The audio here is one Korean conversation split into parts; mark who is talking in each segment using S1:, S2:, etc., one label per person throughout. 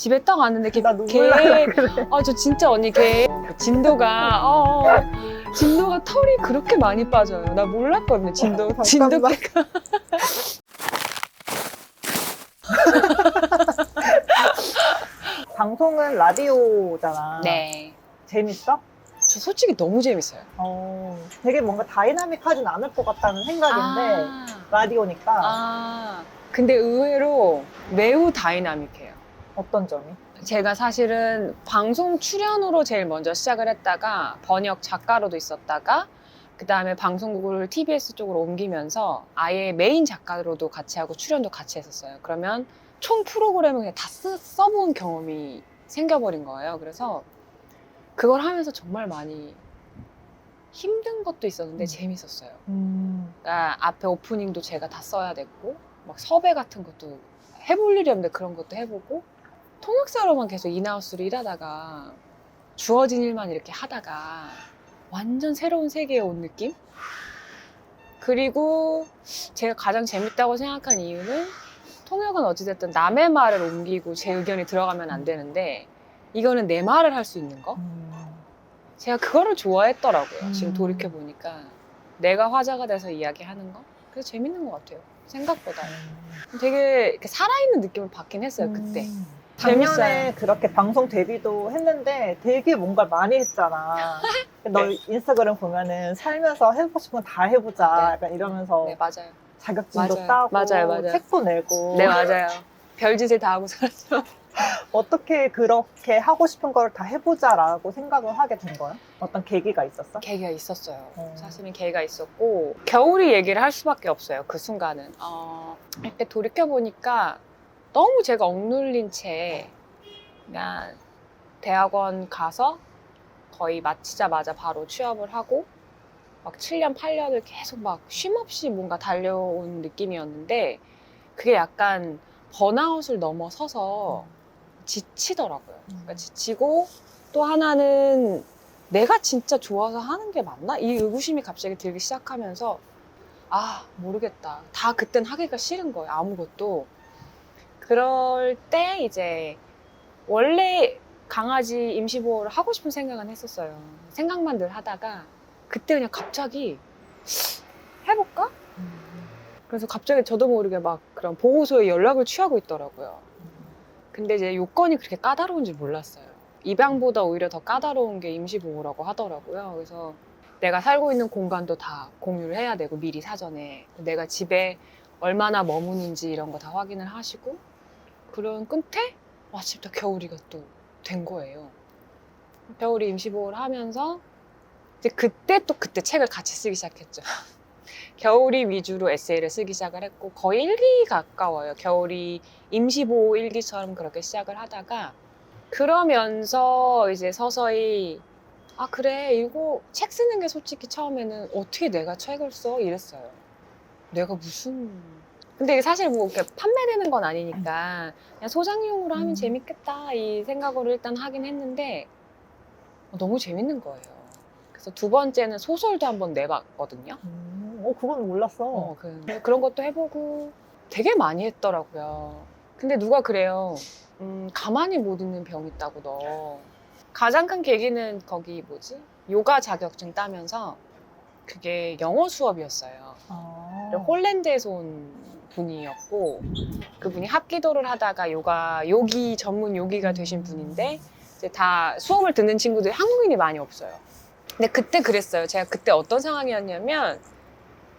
S1: 집에 딱 왔는데 걔,
S2: 나 눈물
S1: 걔,
S2: 날라 그래.
S1: 아, 저 진짜 언니 걔 진도가, 어, 어, 진도가 털이 그렇게 많이 빠져요. 나 몰랐거든요, 진도. 진도
S2: 잠깐만.
S1: 때가.
S2: 방송은 라디오잖아.
S1: 네.
S2: 재밌어?
S1: 저 솔직히 너무 재밌어요.
S2: 어, 되게 뭔가 다이나믹하진 않을 것 같다는 생각인데
S1: 아,
S2: 라디오니까
S1: 아, 근데 의외로 매우 다이나믹해요.
S2: 어떤 점이?
S1: 제가 사실은 방송 출연으로 제일 먼저 시작을 했다가 번역 작가로도 있었다가 그 다음에 방송국을 TBS 쪽으로 옮기면서 아예 메인 작가로도 같이 하고 출연도 같이 했었어요. 그러면 총 프로그램을 그냥 다 쓰, 써본 경험이 생겨버린 거예요. 그래서 그걸 하면서 정말 많이 힘든 것도 있었는데
S2: 음.
S1: 재밌었어요.
S2: 음,
S1: 그러니까 앞에 오프닝도 제가 다 써야 됐고 막 섭외 같은 것도 해볼 일이 없는데 그런 것도 해보고 통역사로만 계속 인하우스로 일하다가 주어진 일만 이렇게 하다가 완전 새로운 세계에 온 느낌? 그리고 제가 가장 재밌다고 생각한 이유는 통역은 어찌됐든 남의 말을 옮기고 제 의견이 들어가면 안 되는데 이거는 내 말을 할 수 있는 거?
S2: 음.
S1: 제가 그거를 좋아했더라고요. 지금
S2: 음.
S1: 돌이켜 보니까 내가 화자가 돼서 이야기하는 거, 그래서 재밌는 것 같아요. 생각보다 되게 이렇게 살아있는 느낌을 받긴 했어요 그때.
S2: 음. 작년에
S1: 재밌어요.
S2: 그렇게 방송 데뷔도 했는데 되게 뭔가 많이 했잖아. 너
S1: 네.
S2: 인스타그램 보면은 살면서 해보고 싶은 거 다 해보자.
S1: 네.
S2: 약간 이러면서
S1: 네 맞아요.
S2: 자격증도
S1: 맞아요.
S2: 따고
S1: 맞아요, 맞아요.
S2: 책도 내고
S1: 네 맞아요. 별짓을 다 하고 살았죠.
S2: 어떻게 그렇게 하고 싶은 걸 다 해보자라고 생각을 하게 된 거야? 어떤 계기가 있었어?
S1: 계기가 있었어요.
S2: 어.
S1: 사실은 계기가 있었고 겨울이 얘기를 할 수밖에 없어요. 그 순간은. 어, 이렇게 돌이켜 보니까 너무 제가 억눌린 채 그냥 대학원 가서 거의 마치자마자 바로 취업을 하고 막 7년, 8년을 계속 막 쉼없이 뭔가 달려온 느낌이었는데 그게 약간 번아웃을 넘어서서 지치더라고요. 그러니까 지치고 또 하나는 내가 진짜 좋아서 하는 게 맞나? 이 의구심이 갑자기 들기 시작하면서 아 모르겠다. 다 그땐 하기가 싫은 거예요. 아무것도. 그럴 때 이제 원래 강아지 임시보호를 하고 싶은 생각은 했었어요. 생각만 늘 하다가 그때 그냥 갑자기 해볼까? 그래서 갑자기 저도 모르게 막 그런 보호소에 연락을 취하고 있더라고요. 근데 이제 요건이 그렇게 까다로운지 몰랐어요. 입양보다 오히려 더 까다로운 게 임시보호라고 하더라고요. 그래서 내가 살고 있는 공간도 다 공유를 해야 되고 미리 사전에 내가 집에 얼마나 머무는지 이런 거 다 확인을 하시고 그런 끝에 마침 또 겨울이가 또 된 거예요. 겨울이 임시보호를 하면서 이제 그때 또 그때 책을 같이 쓰기 시작했죠. 겨울이 위주로 에세이를 쓰기 시작을 했고 거의 일기 가까워요. 겨울이 임시보호 일기처럼 그렇게 시작을 하다가 그러면서 이제 서서히 아 그래 이거 책 쓰는 게 솔직히 처음에는 어떻게 내가 책을 써 이랬어요. 내가 무슨 근데 이게 사실 뭐 이렇게 판매되는 건 아니니까 그냥 소장용으로 하면
S2: 음.
S1: 재밌겠다 이 생각으로 일단 하긴 했는데 너무 재밌는 거예요. 그래서 두 번째는 소설도 한번 내봤거든요.
S2: 음, 어, 그건 몰랐어.
S1: 어, 그, 그런 것도 해보고 되게 많이 했더라고요. 근데 누가 그래요. 음, 가만히 못 있는 병 있다고 너. 가장 큰 계기는 거기 뭐지? 요가 자격증 따면서 그게 영어 수업이었어요.
S2: 아.
S1: 홀랜드에서 온 분이었고 그분이 합기도를 하다가 요가 요기 전문 요기가 되신 분인데 이제 다 수업을 듣는 친구들이 한국인이 많이 없어요. 근데 그때 그랬어요. 제가 그때 어떤 상황이었냐면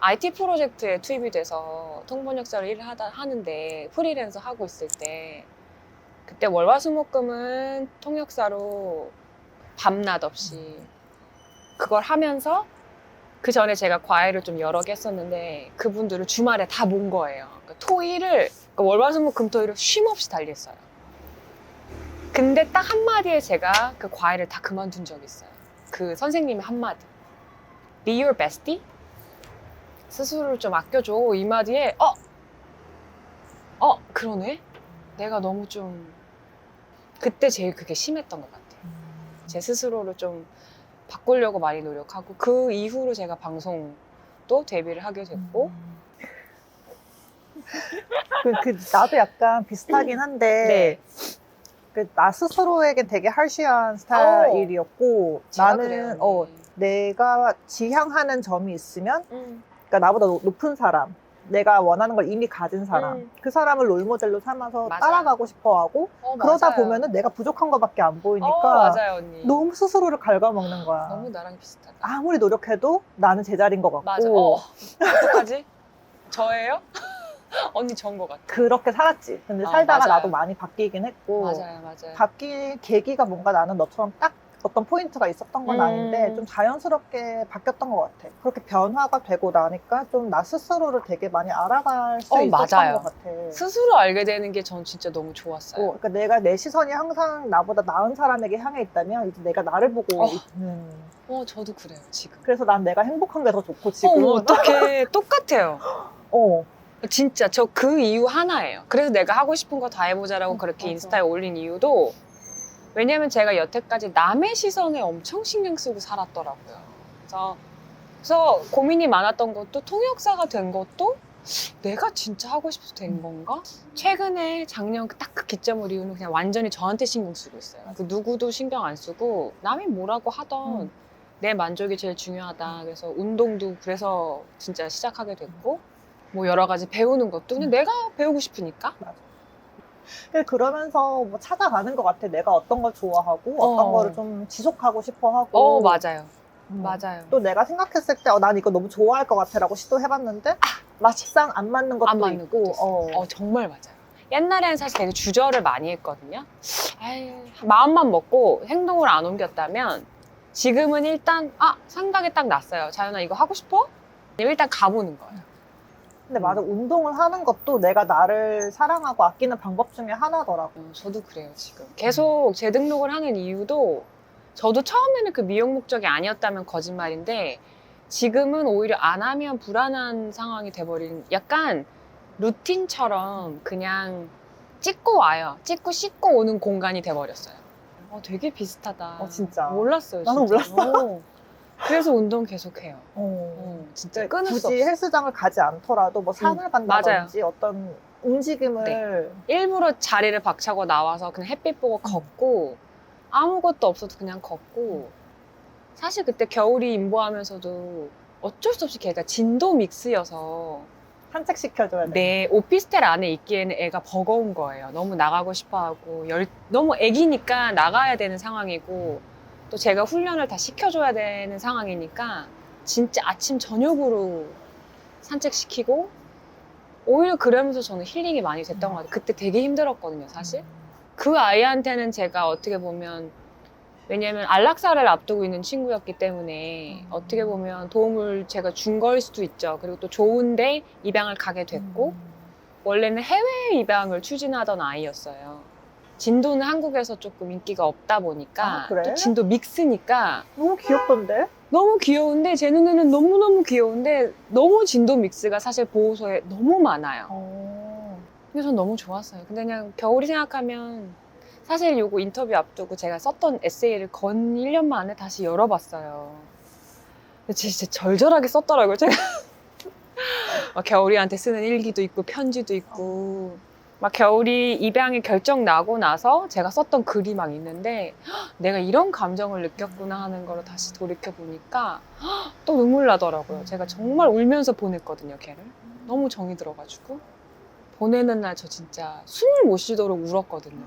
S1: IT 프로젝트에 투입이 돼서 통번역사로 일을 하다 하는데 프리랜서 하고 있을 때 그때 월화수목금은 통역사로 밤낮 없이 그걸 하면서 그 전에 제가 과외를 좀 여러 개 했었는데 그분들을 주말에 다 본 거예요. 그러니까 토일을 그러니까 월화수목 금토일을 쉼 없이 달렸어요. 근데 딱 한마디에 제가 그 과외를 다 그만둔 적이 있어요. 그 선생님의 한마디. Be your bestie? 스스로를 좀 아껴줘. 이 마디에, 어? 어, 그러네? 내가 너무 좀, 그때 제일 그게 심했던 것 같아요. 제 스스로를 좀 바꾸려고 많이 노력하고, 그 이후로 제가 방송도 데뷔를 하게 됐고,
S2: 음. 그, 그 나도 약간 비슷하긴 한데
S1: 네.
S2: 그나 스스로에겐 되게 harsh한 스타일이었고
S1: 제가
S2: 나는
S1: 그래요.
S2: 어
S1: 언니.
S2: 내가 지향하는 점이 있으면
S1: 음.
S2: 그러니까 나보다 노- 높은 사람 내가 원하는 걸 이미 가진 사람
S1: 음.
S2: 그 사람을 롤모델로 삼아서
S1: 맞아요.
S2: 따라가고 싶어하고
S1: 어,
S2: 그러다
S1: 맞아요.
S2: 보면은 내가 부족한 것밖에 안 보이니까
S1: 어, 맞아요 언니.
S2: 너무 스스로를 갉아먹는 거야.
S1: 너무 나랑 비슷하다.
S2: 아무리 노력해도 나는 제자리인 것 같고
S1: 맞아. 어, 어떡하지? 저예요? 언니 저인 것 같아.
S2: 그렇게 살았지. 근데
S1: 아,
S2: 살다가
S1: 맞아요.
S2: 나도 많이 바뀌긴 했고
S1: 맞아요, 맞아요.
S2: 바뀐 계기가 뭔가 나는 너처럼 딱 어떤 포인트가 있었던 건
S1: 음.
S2: 아닌데 좀 자연스럽게 바뀌었던 것 같아. 그렇게 변화가 되고 나니까 좀 나 스스로를 되게 많이 알아갈 수
S1: 어,
S2: 있었던
S1: 맞아요.
S2: 것 같아.
S1: 스스로 알게 되는 게 전 진짜 너무 좋았어요.
S2: 어, 그러니까 내가 내 시선이 항상 나보다 나은 사람에게 향해 있다면 이제 내가 나를 보고
S1: 어.
S2: 있는.
S1: 어, 저도 그래요 지금.
S2: 그래서 난 내가 행복한 게 더 좋고 지금.
S1: 어, 어떻게 똑같아요.
S2: 어.
S1: 진짜 저 그 이유 하나예요. 그래서 내가 하고 싶은 거 다 해보자라고
S2: 어,
S1: 그렇게
S2: 맞아.
S1: 인스타에 올린 이유도 왜냐면 제가 여태까지 남의 시선에 엄청 신경 쓰고 살았더라고요. 그래서, 그래서 고민이 많았던 것도 통역사가 된 것도 내가 진짜 하고 싶어서 된 건가? 최근에 작년 딱 그 기점을 이유는 그냥 완전히 저한테 신경 쓰고 있어요. 그 누구도 신경 안 쓰고 남이 뭐라고 하던
S2: 음.
S1: 내 만족이 제일 중요하다. 그래서 운동도 그래서 진짜 시작하게 됐고 뭐 여러 가지 배우는 것도 그냥 내가 배우고 싶으니까.
S2: 근데 그러면서 뭐 찾아가는 것 같아. 내가 어떤 걸 좋아하고 어떤
S1: 어.
S2: 거를 좀 지속하고 싶어 하고.
S1: 어 맞아요,
S2: 음.
S1: 맞아요.
S2: 또 내가 생각했을 때, 어, 난 이거 너무 좋아할 것 같아라고 시도해봤는데, 막상 안 맞는 것도
S1: 안 맞는
S2: 있고,
S1: 것도 있어요.
S2: 어.
S1: 어 정말 맞아요. 옛날에는 사실 되게 주저를 많이 했거든요. 아유, 마음만 먹고 행동을 안 옮겼다면 지금은 일단 아 생각이 딱 났어요. 자연아 이거 하고 싶어? 일단 가보는 거예요.
S2: 근데 맞아, 운동을 하는 것도 내가 나를 사랑하고 아끼는 방법 중에 하나더라고.
S1: 어, 저도 그래요 지금. 계속 재등록을 하는 이유도 저도 처음에는 그 미용 목적이 아니었다면 거짓말인데 지금은 오히려 안 하면 불안한 상황이 돼버린 약간 루틴처럼 그냥 찍고 와요. 찍고 씻고 오는 공간이 돼버렸어요. 어, 되게 비슷하다.
S2: 어, 진짜.
S1: 몰랐어요.
S2: 나는
S1: 진짜. 어. 그래서 운동 계속해요.
S2: 어.
S1: 어, 진짜 끊을 수
S2: 굳이
S1: 없어.
S2: 헬스장을 가지 않더라도 뭐 산을
S1: 음,
S2: 간다든지 어떤 움직임을
S1: 일부러 자리를 박차고 나와서 그냥 햇빛 보고 걷고 아무것도 없어도 그냥 걷고 사실 그때 겨울이 임보하면서도 어쩔 수 없이 걔가 진도 믹스여서
S2: 산책시켜줘야 돼.
S1: 내 오피스텔 안에 있기에는 애가 버거운 거예요. 너무 나가고 싶어 하고 열- 너무 애기니까 나가야 되는 상황이고 또 제가 훈련을 다 시켜줘야 되는 상황이니까 진짜 아침 저녁으로 산책시키고 오히려 그러면서 저는 힐링이 많이 됐던 것 같아요. 그때 되게 힘들었거든요, 사실. 그 아이한테는 제가 어떻게 보면 왜냐면 안락사를 앞두고 있는 친구였기 때문에
S2: 음.
S1: 어떻게 보면 도움을 제가 준 걸 수도 있죠. 그리고 또 좋은데 입양을 가게 됐고
S2: 음.
S1: 원래는 해외 입양을 추진하던 아이였어요. 진도는 한국에서 조금 인기가 없다 보니까
S2: 아, 그래?
S1: 또 진도 믹스니까
S2: 너무 귀엽던데?
S1: 너무 귀여운데 제 눈에는 너무너무 귀여운데 너무 진도 믹스가 사실 보호소에 너무 많아요.
S2: 어.
S1: 그래서 전 너무 좋았어요. 근데 그냥 겨울이 생각하면 사실 요거 인터뷰 앞두고 제가 썼던 에세이를 건 1년 만에 다시 열어봤어요. 근데 진짜 절절하게 썼더라고요, 제가. 막 겨울이한테 쓰는 일기도 있고, 편지도 있고. 막 겨울이 입양이 결정 나고 나서 제가 썼던 글이 막 있는데 헉, 내가 이런 감정을 느꼈구나 하는 거를 다시 돌이켜 보니까 또 눈물 나더라고요. 제가 정말 울면서 보냈거든요, 걔를. 너무 정이 들어가지고 보내는 날 저 진짜 숨을 못 쉬도록 울었거든요.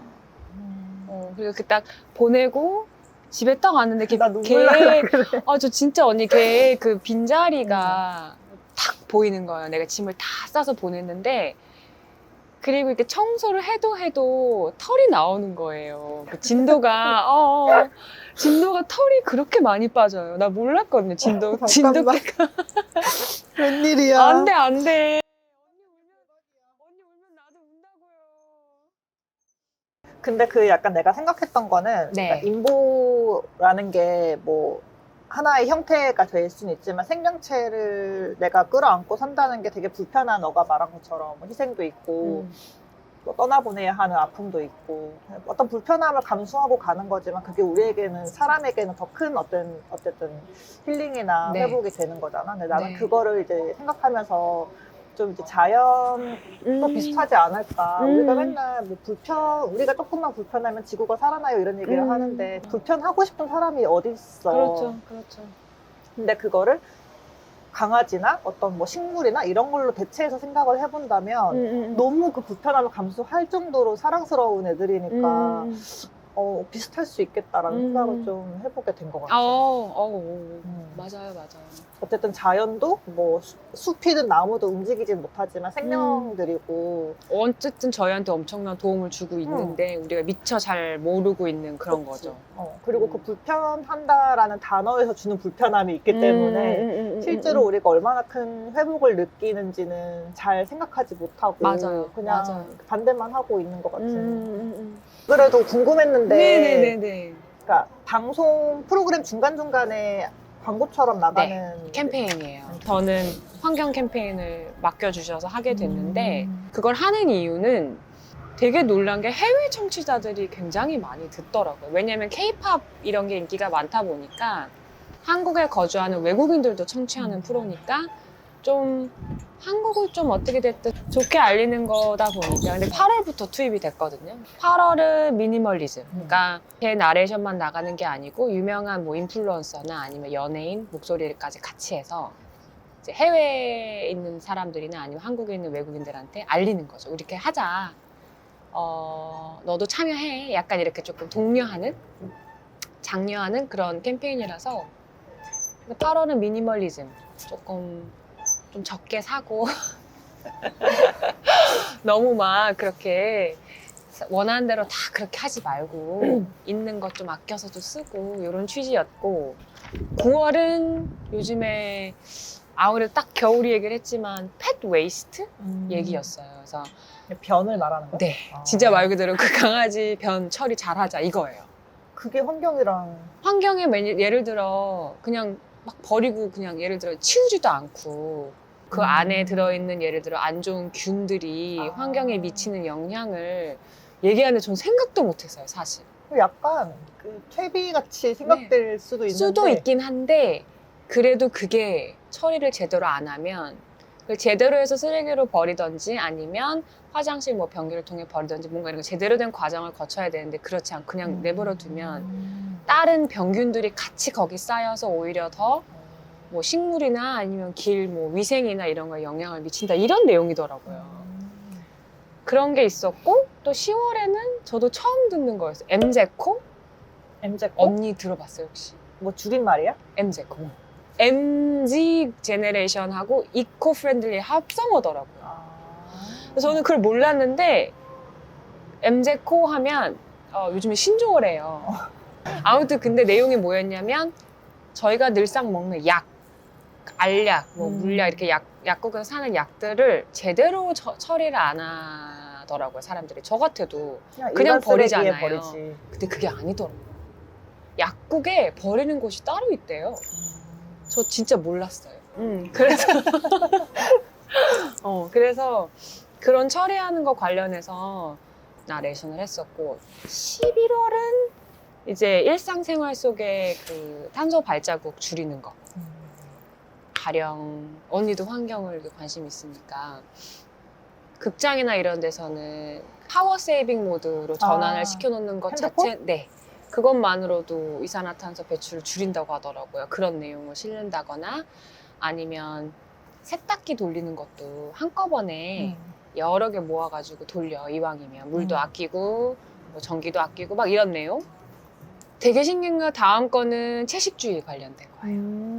S2: 음.
S1: 어, 그리고 그 딱 보내고 집에 딱 왔는데 걔, 걔,
S2: 그래.
S1: 아, 저 진짜 언니 걔 그 빈자리가 탁 보이는 거예요. 내가 짐을 다 싸서 보냈는데 그리고 이렇게 청소를 해도 해도 털이 나오는 거예요. 그 진도가 어, 어, 진도가 털이 그렇게 많이 빠져요. 나 몰랐거든요. 진도
S2: 어,
S1: 진도
S2: 잠깐만.
S1: 때가
S2: 웬일이야?
S1: 안돼 안돼.
S2: 근데 그 약간 내가 생각했던 거는
S1: 네.
S2: 그러니까 인보라는 게 뭐 하나의 형태가 될 수는 있지만 생명체를 내가 끌어안고 산다는 게 되게 불편한 너가 말한 것처럼 뭐 희생도 있고
S1: 음.
S2: 또 떠나보내야 하는 아픔도 있고 어떤 불편함을 감수하고 가는 거지만 그게 우리에게는 사람에게는 더 큰 어떤 어쨌든 힐링이나
S1: 네.
S2: 회복이 되는 거잖아. 근데 나는
S1: 네.
S2: 그거를 이제 생각하면서 좀 이제 자연도
S1: 음.
S2: 비슷하지 않을까.
S1: 음.
S2: 우리가 맨날 뭐 불편, 우리가 조금만 불편하면 지구가 살아나요 이런 얘기를
S1: 음.
S2: 하는데 불편하고 싶은 사람이 어디 있어.
S1: 그렇죠, 그렇죠.
S2: 근데 그거를 강아지나 어떤 뭐 식물이나 이런 걸로 대체해서 생각을 해본다면
S1: 음,
S2: 너무 그 불편함을 감수할 정도로 사랑스러운 애들이니까
S1: 음.
S2: 어, 비슷할 수 있겠다라는
S1: 음.
S2: 생각을 좀 해보게 된것
S1: 어,
S2: 같아요.
S1: 어,
S2: 음.
S1: 맞아요, 맞아요.
S2: 어쨌든 자연도 뭐 수- 숲이든 나무도 움직이진 못하지만 생명들이고
S1: 어쨌든 저희한테 엄청난 도움을 주고 있는데 우리가 미처 잘 모르고 있는 그런
S2: 그치.
S1: 거죠.
S2: 어, 그리고
S1: 음.
S2: 그 불편한다라는 단어에서 주는 불편함이 있기 때문에
S1: 음, 음, 음,
S2: 실제로
S1: 음, 음.
S2: 우리가 얼마나 큰 회복을 느끼는지는 잘 생각하지 못하고
S1: 맞아요.
S2: 그냥
S1: 맞아요.
S2: 반대만 하고 있는 것 같은.
S1: 음, 음, 음.
S2: 그래도 궁금했는데
S1: 네네네네.
S2: 그러니까 방송 프로그램 중간 중간에 광고처럼 나가는
S1: 네, 캠페인이에요. 저는 환경 캠페인을 맡겨주셔서 하게 됐는데
S2: 음.
S1: 그걸 하는 이유는 되게 놀란 게 해외 청취자들이 굉장히 많이 듣더라고요. 왜냐면 케이팝 이런 게 인기가 많다 보니까 한국에 거주하는 외국인들도 청취하는
S2: 음.
S1: 프로니까 좀 한국을 좀 어떻게 됐든 좋게 알리는 거다 보니까 근데 8월부터 투입이 됐거든요. 8월은 미니멀리즘. 그러니까 제 나레이션만 나가는 게 아니고 유명한 뭐 인플루언서나 아니면 연예인 목소리까지 같이 해서 이제 해외에 있는 사람들이나 아니면 한국에 있는 외국인들한테 알리는 거죠. 이렇게 하자. 어, 너도 참여해. 약간 이렇게 조금 독려하는, 장려하는 그런 캠페인이라서 8월은 미니멀리즘. 조금 좀 적게 사고 너무 막 그렇게 원하는 대로 다 그렇게 하지 말고 있는 것 좀 아껴서도 쓰고 이런 취지였고 9월은 요즘에 아무래도 딱 겨울이 얘기를 했지만 펫 웨이스트
S2: 음.
S1: 얘기였어요. 그래서
S2: 변을 말하는 거야?
S1: 네
S2: 아.
S1: 진짜 말 그대로 그 강아지 변 처리 잘하자 이거예요.
S2: 그게 환경이랑
S1: 환경에 예를 들어 그냥 막 버리고 그냥 예를 들어 치우지도 않고 그
S2: 음.
S1: 안에 들어있는 예를 들어 안 좋은 균들이
S2: 아.
S1: 환경에 미치는 영향을 얘기하는데 전 생각도 못했어요 사실.
S2: 약간 그 퇴비 같이 생각될 수도 있는데
S1: 수도 있긴 한데 그래도 그게 처리를 제대로 안 하면 그걸 제대로 해서 쓰레기로 버리던지 아니면 화장실 뭐 변기를 통해 버리던지 뭔가 이런 거 제대로 된 과정을 거쳐야 되는데 그렇지 않고 그냥 내버려 두면
S2: 음.
S1: 다른 병균들이 같이 거기 쌓여서 오히려 더 뭐 식물이나 아니면 길 뭐 위생이나 이런 거에 영향을 미친다 이런 내용이더라고요.
S2: 음.
S1: 그런 게 있었고 또 10월에는 저도 처음 듣는 거였어요. 엠제코
S2: MZ
S1: 언니 들어봤어요 혹시?
S2: 뭐 줄임말이야?
S1: 엠제코. MZ 제네레이션하고 이코 프렌들리 합성어더라고요.
S2: 아.
S1: 저는 그걸 몰랐는데 MZ코 하면 어, 요즘에 신조어를 해요. 아무튼 근데 내용이 뭐였냐면 저희가 늘상 먹는 약, 알약, 뭐
S2: 음.
S1: 물약 이렇게 약, 약국에서 사는 약들을 제대로 처, 처리를 안 하더라고요 사람들이. 저 같아도 그냥
S2: 쓰레기에
S1: 버리잖아요.
S2: 버리지.
S1: 근데 그게 아니더라고요. 약국에 버리는 곳이 따로 있대요. 저 진짜 몰랐어요. 음, 그래서 어 그래서 그런 처리하는 거 관련해서 나레이션을 했었고 11월은 이제 일상생활 속에 그 탄소 발자국 줄이는 거
S2: 음.
S1: 가령 언니도 환경을 관심 있으니까 극장이나 이런 데서는 파워 세이빙 모드로 전환을
S2: 아,
S1: 시켜놓는 것
S2: 핸드폰?
S1: 자체 네 그것만으로도 이산화탄소 배출을 줄인다고 하더라고요 그런 내용을 실는다거나 아니면 세탁기 돌리는 것도 한꺼번에
S2: 음.
S1: 여러 개 모아가지고 돌려 이왕이면 물도
S2: 음.
S1: 아끼고 뭐 전기도 아끼고 막 이런 내용 되게 신기한 거 다음 거는 채식주의 관련된 거예요
S2: 음.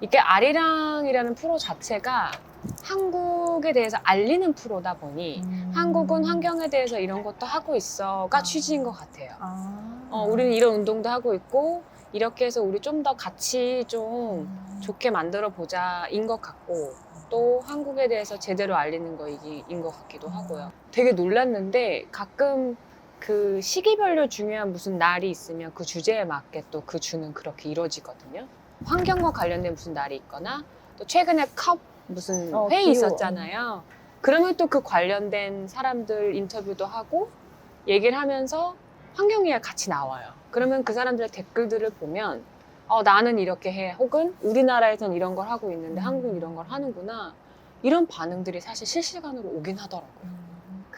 S1: 이게 아리랑이라는 프로 자체가 한국에 대해서 알리는 프로다 보니
S2: 음.
S1: 한국은 환경에 대해서 이런 것도 하고 있어가
S2: 아.
S1: 취지인 것 같아요.
S2: 아.
S1: 어, 우리는 이런 운동도 하고 있고 이렇게 해서 우리 좀 더 같이 좀
S2: 음.
S1: 좋게 만들어 보자인 것 같고 또 한국에 대해서 제대로 알리는 거인 것 같기도 하고요. 되게 놀랐는데 가끔 그 시기별로 중요한 무슨 날이 있으면 그 주제에 맞게 또 그 주는 그렇게 이루어지거든요. 환경과 관련된 무슨 날이 있거나 또 최근에 컵 무슨
S2: 어,
S1: 회의
S2: 기후.
S1: 있었잖아요. 그러면 또 그 관련된 사람들 인터뷰도 하고 얘기를 하면서 환경 이야기 같이 나와요. 그러면 그 사람들의 댓글들을 보면 어, 나는 이렇게 해. 혹은 우리나라에선 이런 걸 하고 있는데
S2: 음.
S1: 한국은 이런 걸 하는구나. 이런 반응들이 사실 실시간으로 오긴 하더라고요.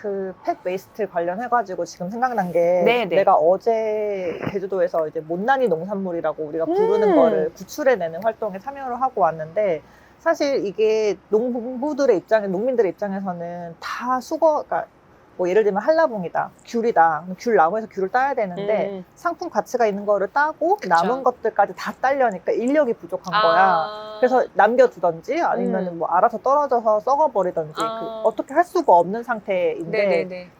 S2: 그펫 웨이스트 관련해가지고 지금 생각난 게
S1: 네, 네.
S2: 내가 어제 제주도에서 이제 못난이 농산물이라고 우리가 부르는
S1: 음.
S2: 거를 구출해내는 활동에 참여를 하고 왔는데 사실 이게 농부들의 입장에 농민들의 입장에서는 다 수거, 그러니까 뭐 예를 들면 한라봉이다, 귤이다, 귤 나무에서 귤을 따야 되는데
S1: 음.
S2: 상품 가치가 있는 거를 따고
S1: 그쵸.
S2: 남은 것들까지 다 딸려니까 인력이 부족한 거야.
S1: 아.
S2: 그래서 남겨두던지 아니면
S1: 음.
S2: 뭐 알아서 떨어져서 썩어버리던지
S1: 아.
S2: 그 어떻게 할 수가 없는 상태인데
S1: 네네네.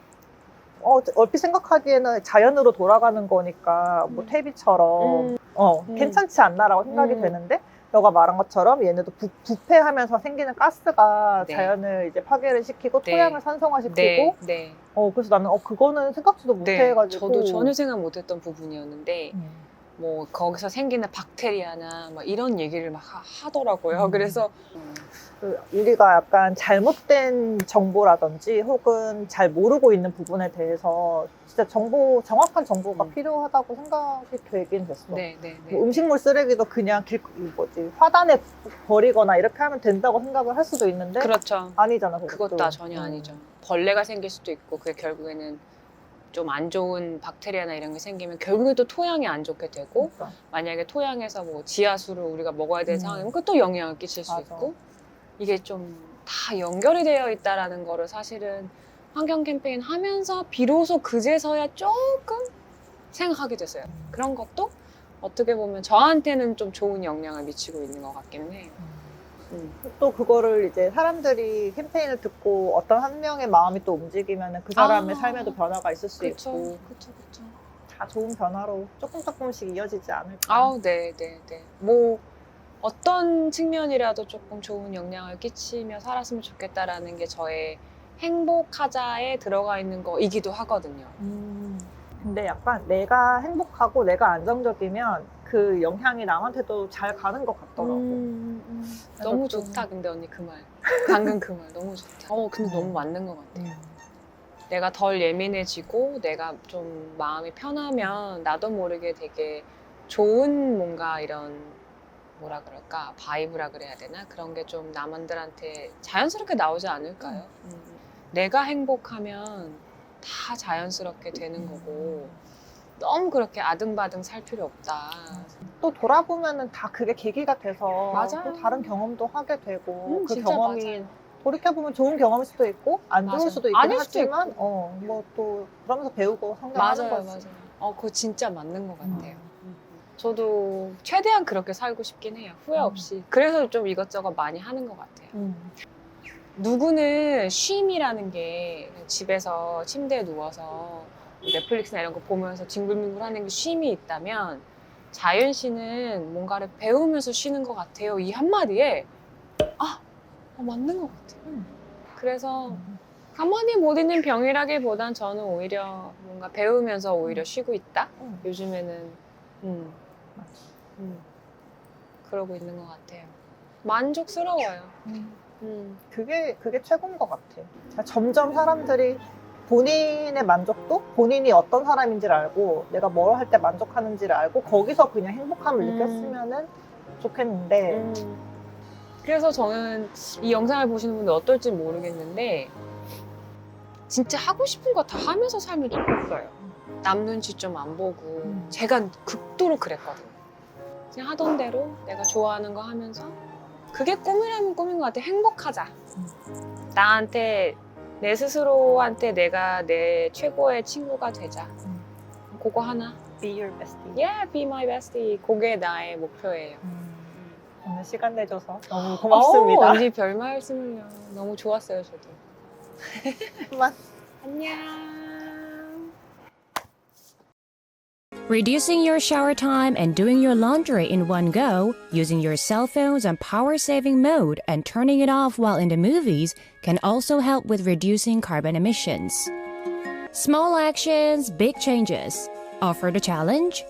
S2: 어, 얼핏 생각하기에는 자연으로 돌아가는 거니까 뭐
S1: 음.
S2: 퇴비처럼
S1: 음.
S2: 어
S1: 음.
S2: 괜찮지 않나라고 생각이
S1: 음.
S2: 되는데 너가 말한 것처럼 얘네도 부, 부패하면서 생기는 가스가
S1: 네.
S2: 자연을 이제 파괴를 시키고
S1: 네.
S2: 토양을 산성화시키고
S1: 네, 네.
S2: 어 그래서 나는 어 그거는 생각지도
S1: 네.
S2: 못해가지고
S1: 저도 전혀 생각 못했던 부분이었는데
S2: 음.
S1: 뭐 거기서 생기는 박테리아나 막 이런 얘기를 막 하, 더라고요
S2: 음.
S1: 그래서
S2: 그 우리가 약간 잘못된 정보라든지 혹은 잘 모르고 있는 부분에 대해서 진짜 정보 정확한 정보가
S1: 음.
S2: 필요하다고 생각이 되긴 됐어.
S1: 네, 네, 네.
S2: 뭐 음식물 쓰레기도 그냥 길 뭐지 화단에 버리거나 이렇게 하면 된다고 생각을 할 수도 있는데
S1: 그렇죠.
S2: 아니잖아. 그것도.
S1: 그것도 다 전혀
S2: 음.
S1: 아니죠. 벌레가 생길 수도 있고 그게 결국에는 좀 안 좋은 박테리아나 이런 게 생기면 결국에 또 토양이 안 좋게 되고
S2: 그러니까.
S1: 만약에 토양에서 뭐 지하수를 우리가 먹어야 되는
S2: 음.
S1: 상황이면 그것도 영향을 끼칠 수
S2: 맞아.
S1: 있고 이게 좀 다 연결이 되어 있다라는 거를 사실은 환경 캠페인 하면서 비로소 그제서야 조금 생각하게 됐어요. 그런 것도 어떻게 보면 저한테는 좀 좋은 영향을 미치고 있는 것 같기는 해요. 음.
S2: 또 그거를 이제 사람들이 캠페인을 듣고 어떤 한 명의 마음이 또 움직이면 그 사람의
S1: 아.
S2: 삶에도 변화가 있을 수
S1: 그렇죠,
S2: 있고
S1: 그렇죠, 그렇죠.
S2: 다 좋은 변화로 조금 조금씩 이어지지 않을까.
S1: 아우, 네, 네, 네. 뭐 어떤 측면이라도 조금 좋은 영향을 끼치며 살았으면 좋겠다라는 게 저의 행복하자에 들어가 있는 거이기도 하거든요.
S2: 음. 근데 약간 내가 행복하고 내가 안정적이면 그 영향이 남한테도 잘 가는 것 같더라고.
S1: 음,
S2: 그래서
S1: 너무
S2: 좀-
S1: 좋다, 근데 언니 그 말. 방금 그 말 너무 좋다. 어, 근데 너무
S2: 음.
S1: 맞는 것 같아.
S2: 음.
S1: 내가 덜 예민해지고 내가 좀 마음이 편하면 나도 모르게 되게 좋은 뭔가 이런 뭐라 그럴까 바이브라 그래야 되나 그런 게 좀 남한들한테 자연스럽게 나오지 않을까요? 음. 내가 행복하면 다 자연스럽게 되는 거고 너무 그렇게 아등바등 살 필요 없다.
S2: 또 돌아보면은 다 그게 계기가 돼서
S1: 맞아요.
S2: 또 다른 경험도 하게 되고
S1: 음,
S2: 그
S1: 진짜
S2: 경험이
S1: 맞아요.
S2: 돌이켜 보면 좋은 경험일 수도 있고 안 좋을
S1: 맞아요.
S2: 수도 있긴
S1: 아닐 수도
S2: 하지만 어뭐 또 그러면서 배우고 성장하는
S1: 맞아요,
S2: 거지.
S1: 맞아요. 어, 그거 진짜 맞는 것 같아요.
S2: 음.
S1: 저도 최대한 그렇게 살고 싶긴 해요. 후회
S2: 음.
S1: 없이. 그래서 좀 이것저것 많이 하는 것 같아요.
S2: 음.
S1: 누구는 쉼이라는 게 집에서 침대에 누워서 넷플릭스나 이런 거 보면서 징글밍글 하는 게 쉼이 있다면 자윤 씨는 뭔가를 배우면서 쉬는 것 같아요. 이 한마디에 아, 어, 맞는 것 같아요.
S2: 음.
S1: 그래서 가만히 못 있는 병이라기보단 저는 오히려 뭔가 배우면서 오히려 쉬고 있다.
S2: 음.
S1: 요즘에는 음. 음, 그러고 있는 것 같아요. 만족스러워요.
S2: 음.
S1: 음.
S2: 그게 그게 최고인 것 같아. 그러니까 점점 사람들이 본인의 만족도, 본인이 어떤 사람인지를 알고 내가 뭘 할 때 만족하는지를 알고 거기서 그냥 행복함을
S1: 음.
S2: 느꼈으면은 좋겠는데
S1: 음. 그래서 저는 이 영상을 보시는 분들 어떨지 모르겠는데 진짜 하고 싶은 거 다 하면서 살면 좋겠어요. 남 눈치 좀 안 보고
S2: 음.
S1: 제가 극도로 그랬거든요. 그냥 하던 대로 내가 좋아하는 거 하면서 그게 꿈이라면 꿈인 것 같아. 행복하자. 나한테 내 스스로한테 내가 내 최고의 친구가 되자.
S2: 음.
S1: 그거 하나.
S2: be your bestie.
S1: Yeah, be my bestie. 그게 나의 목표예요.
S2: 음. 오늘 시간 내줘서 너무 고맙습니다.
S1: 어, 언니 별 말씀을요. 너무 좋았어요, 저도.
S2: 그만.
S1: 안녕.
S3: Reducing your shower time and doing your laundry in one go, using your cell phones on power saving mode and turning it off while in the movies can also help with reducing carbon emissions. Small actions, big changes. Offer the challenge?